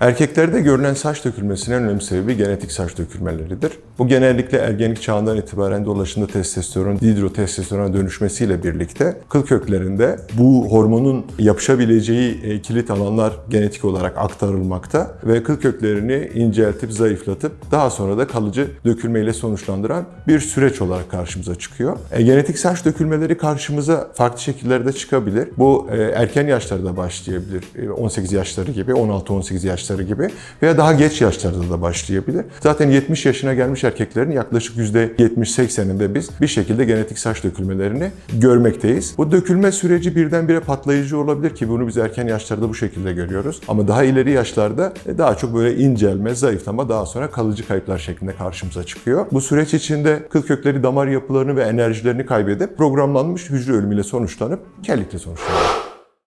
Erkeklerde görülen saç dökülmesinin en önemli sebebi genetik saç dökülmeleridir. Bu genellikle ergenlik çağından itibaren dolaşımda testosteron, dihidrotestosterona dönüşmesiyle birlikte kıl köklerinde bu hormonun yapışabileceği e, kilit alanlar genetik olarak aktarılmakta ve kıl köklerini inceltip zayıflatıp daha sonra da kalıcı dökülmeyle sonuçlandıran bir süreç olarak karşımıza çıkıyor. E, genetik saç dökülmeleri karşımıza farklı şekillerde çıkabilir. Bu e, erken yaşlarda başlayabilir. E, 18 yaşları gibi, 16-18 yaşları gibi veya daha geç yaşlarda da başlayabilir. Zaten 70 yaşına gelmiş erkeklerin yaklaşık %70-80'inde biz bir şekilde genetik saç dökülmelerini görmekteyiz. Bu dökülme süreci birdenbire patlayıcı olabilir ki bunu biz erken yaşlarda bu şekilde görüyoruz. Ama daha ileri yaşlarda e, daha çok böyle incelme, zayıflama daha sonra kalıcı kayıplar şeklinde karşımıza çıkıyor. Bu süreç içinde kıl kökleri damar yapılarını ve enerjilerini kaybedip programlanmış hücre ölümüyle sonuçlanıp kellikle sonuçlanıyor.